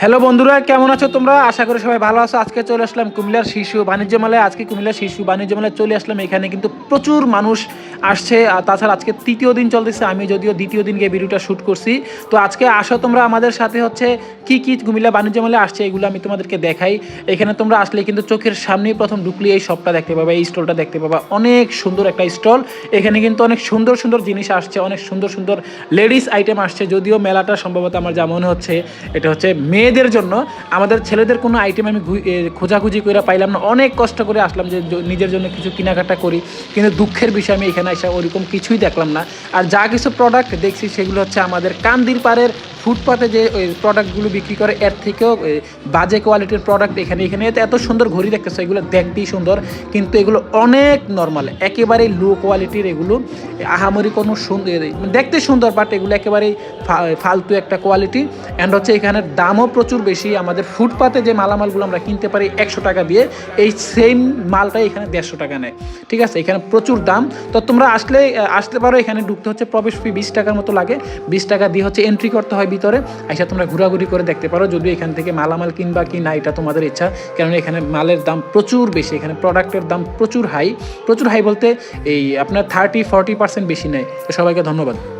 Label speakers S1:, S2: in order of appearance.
S1: Hello বন্ধুরা, কেমন আছো তোমরা? আশা করি সবাই ভালো আছো। আজকে চলে আসলাম কুমিল্লার শিশু বাণিজ্য মেলায়। আজকে কুমিল্লার শিশু বাণিজ্য মেলায় চলে আসলাম। এখানে কিন্তু প্রচুর মানুষ আসছে। আর তাছাড়া আজকে তৃতীয় দিন চলতেছে। আমি যদিও দ্বিতীয় দিন গিয়ে ভিডিওটা শ্যুট করছি। তো আজকে আসো তোমরা। আমাদের সাথে হচ্ছে কি কি কুমিল্লা বাণিজ্য মেলায় আসছে এগুলো আমি তোমাদেরকে দেখাই। এখানে তোমরা আসলে কিন্তু চোখের সামনেই প্রথম ঢুকলে এই শপটা দেখতে পাবা, এই স্টলটা দেখতে পাবা। অনেক সুন্দর একটা স্টল এখানে কিন্তু অনেক সুন্দর সুন্দর জিনিস আসছে, অনেক সুন্দর সুন্দর লেডিস আইটেম আসছে। যদিও মেলাটা সম্ভবত আমার যা মনে হচ্ছে, এটা হচ্ছে মেয়েদের জন্য। আমাদের ছেলেদের কোনো আইটেম আমি খোঁজাখুঁজি করে পাইলাম না। অনেক কষ্ট করে আসলাম যে নিজের জন্য কিছু কেনাকাটা করি। কিন্তু দুঃখের বিষয়, আমি এখানে এসে ওরকম কিছুই দেখলাম না। আর যা কিছু প্রোডাক্ট দেখছি, সেগুলো হচ্ছে আমাদের কান্দির পাড়ের ফুটপাতে যে প্রোডাক্টগুলো বিক্রি করে, এর থেকেও বাজে কোয়ালিটির প্রোডাক্ট এখানে এখানে। এত- সুন্দর ঘড়ি দেখতেছে, এগুলো দেখতেই সুন্দর। কিন্তু এগুলো অনেক নর্মাল একেবারেই লো কোয়ালিটির এগুলো। আহামরি কোনো সুন্দর দেখতে সুন্দর বাট এগুলো একেবারেই ফালতু একটা কোয়ালিটি অ্যান্ড হচ্ছে এখানের দামও প্রচুর বেশি। আমাদের ফুটপাতে যে মালামালগুলো আমরা কিনতে পারি একশো টাকা দিয়ে, এই সেম মালটাই এখানে দেড়শো টাকা নেয়। ঠিক আছে? এখানে প্রচুর দাম। তো তোমরা আসলে আসতে পারো, এখানে ঢুকতে হচ্ছে প্রবেশ ফি বিশ টাকার মতো লাগে। বিশ টাকা দিয়ে হচ্ছে এন্ট্রি করতে হয় ভিতরে। আইসা তোমরা ঘোরাঘুরি করে দেখতে পারো। যদি এখান থেকে মালামাল কিনবা কি না, এটা তোমাদের ইচ্ছা। কারণ এখানে মালের দাম প্রচুর বেশি। এখানে প্রোডাক্টের দাম প্রচুর হাই প্রচুর হাই বলতে এই আপনার থার্টি ফর্টি পার্সেন্ট বেশি নেয়। সবাইকে ধন্যবাদ।